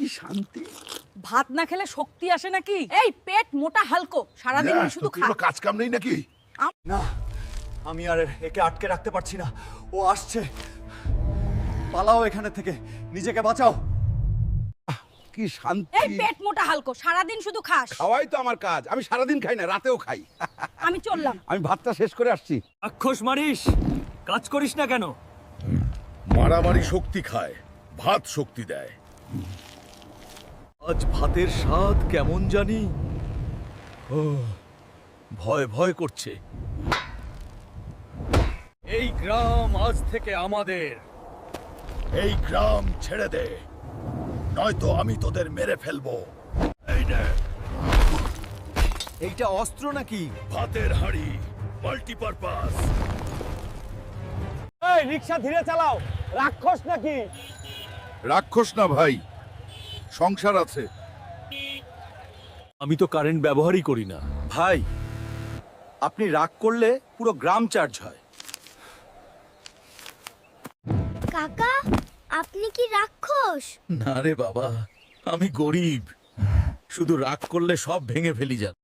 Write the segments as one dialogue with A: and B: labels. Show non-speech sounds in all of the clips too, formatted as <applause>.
A: কি শান্তি?
B: ভাত না খেলে শক্তি আসে নাকি? এই পেট মোটা হালকো সারাদিন শুধু
A: তো কি
B: খা
A: কোনো কাজ কাম নেই নাকি?
C: না আমি আর একে আটকে রাখতে পারছি না। ও আসছে। পালাও এখানে থেকে। নিজেকে বাঁচাও।
A: কি শান্তি?
B: এই পেট মোটা হালকো সারাদিন শুধু খাস।
A: খাওয়াই তো আমার কাজ। আমি সারাদিন খাই না রাতেও খাই।
B: আমি চললাম। <laughs>
A: আমি ভাতটা শেষ করে আসছি।
D: রাক্ষস মারিস। কাজ করিস না কেন?
E: মারামারি শক্তি খায় ভাত শক্তি দেয়।
C: আজ ভাতের স্বাদ কেমন জানি? ও ভয় ভয় করছে।
D: এই গ্রাম আজ থেকে আমাদের।
E: এই গ্রাম ছেড়ে দে। নয়তো আমি তোদের মেরে ফেলব। এই নে।
C: এইটা অস্ত্র নাকি?
E: ভাতের হাড়ি মাল্টিপারপাস।
D: এই রিক্সা ধীরে চালাও। রাক্ষস নাকি?
A: রাক্ষস না ভাই সংসার আছে।
C: আমি তো কারেন্ট ব্যবহারই করি না। ভাই আপনি রাগ করলে পুরো গ্রাম চার্জ হয়।
F: কাকা আপনি কি রাক্ষস?
C: না রে বাবা আমি গরিব। শুধু রাগ করলে সব ভেঙে ফেলি যান।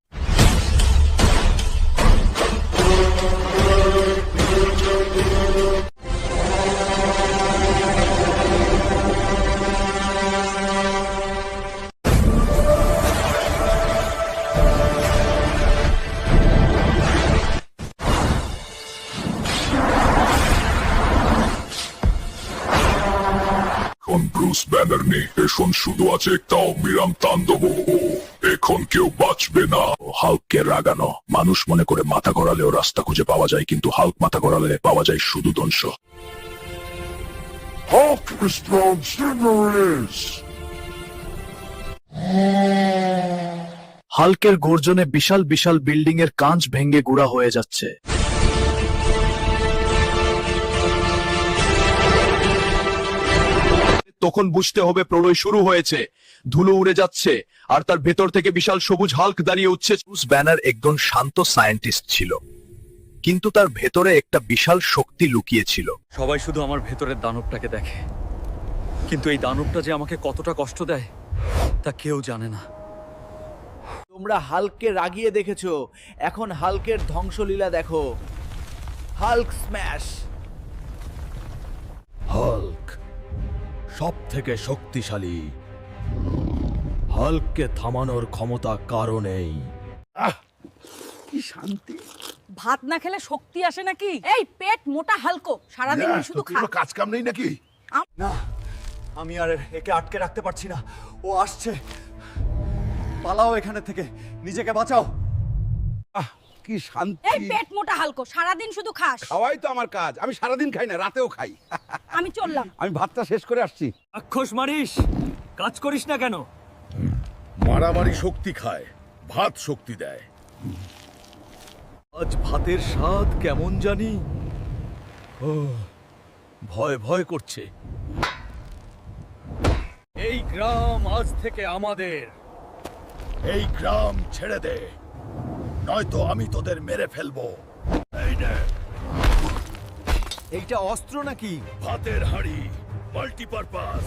E: এখন ব্রুস ব্যানার নেই এখন শুধু আছে একটা অবিরাম তাণ্ডব এখন কেউ বাঁচবে না। হাল্ককে রাগানো। মানুষ মনে করে মাথা গড়ালেও রাস্তা খুঁজে পাওয়া যায়, কিন্তু হাল্ক মাথা গড়ালে পাওয়া যায় শুধু Silver's.
G: হালকের গর্জনে বিশাল বিশাল বিল্ডিং এর কাঁচ ভেঙে গুড়া হয়ে যাচ্ছে। তখন বুঝতে হবে প্রলয় শুরু হয়েছে। ধুলো উড়ে যাচ্ছে আর তার ভেতর থেকে বিশাল সবুজ হাল্ক দাঁড়িয়ে উঠছে। ব্যানার একজন শান্ত সায়েন্টিস্ট ছিল কিন্তু তার ভেতরে একটা বিশাল শক্তি লুকিয়ে ছিল
D: সবাই শুধু আমার ভেতরের দানবটাকে দেখে। কিন্তু এই দানবটা যে আমাকে কতটা কষ্ট দেয় তা কেউ জানে না।
H: তোমরা হালকে রাগিয়ে দেখেছ এখন হালকের ধ্বংসলীলা দেখো। Hulk smash!
C: সব থেকে শক্তিশালী। হাল্ককে থামানোর ক্ষমতা কারও নেই।
A: কি শান্তি।
B: ভাত না খেলে শক্তি আসে নাকি? এই পেট মোটা হালকো সারাদিন শুধু
A: কি
B: খা
A: কোনো কাজ কাম নেই নাকি?
C: না আমি আর একে আটকে রাখতে পারছি না। ও আসছে। পালাও এখানে থেকে। নিজেকে বাঁচাও।
A: আহ কি শান্তি।
B: এই পেট মোটা হালকো সারাদিন শুধু খাস।
A: খাওয়াই তো আমার কাজ। আমি সারাদিন খাই না রাতেও খাই। <laughs>
B: আমি চললাম।
A: আমি ভাতটা শেষ করে আসছি।
D: রাক্ষস মারিস কাজ করিস না কেন?
E: মারামারি শক্তি খায় ভাত শক্তি দেয়।
C: আজ ভাতের স্বাদ কেমন জানি? ও ভয় ভয় করছে।
D: এই গ্রাম আজ থেকে আমাদের।
E: এই গ্রাম ছেড়ে দে নয়তো আমি তোদের মেরে ফেলব। এই নে।
C: এইটা অস্ত্র নাকি?
E: হাতের হাড়ি মাল্টিপারপাস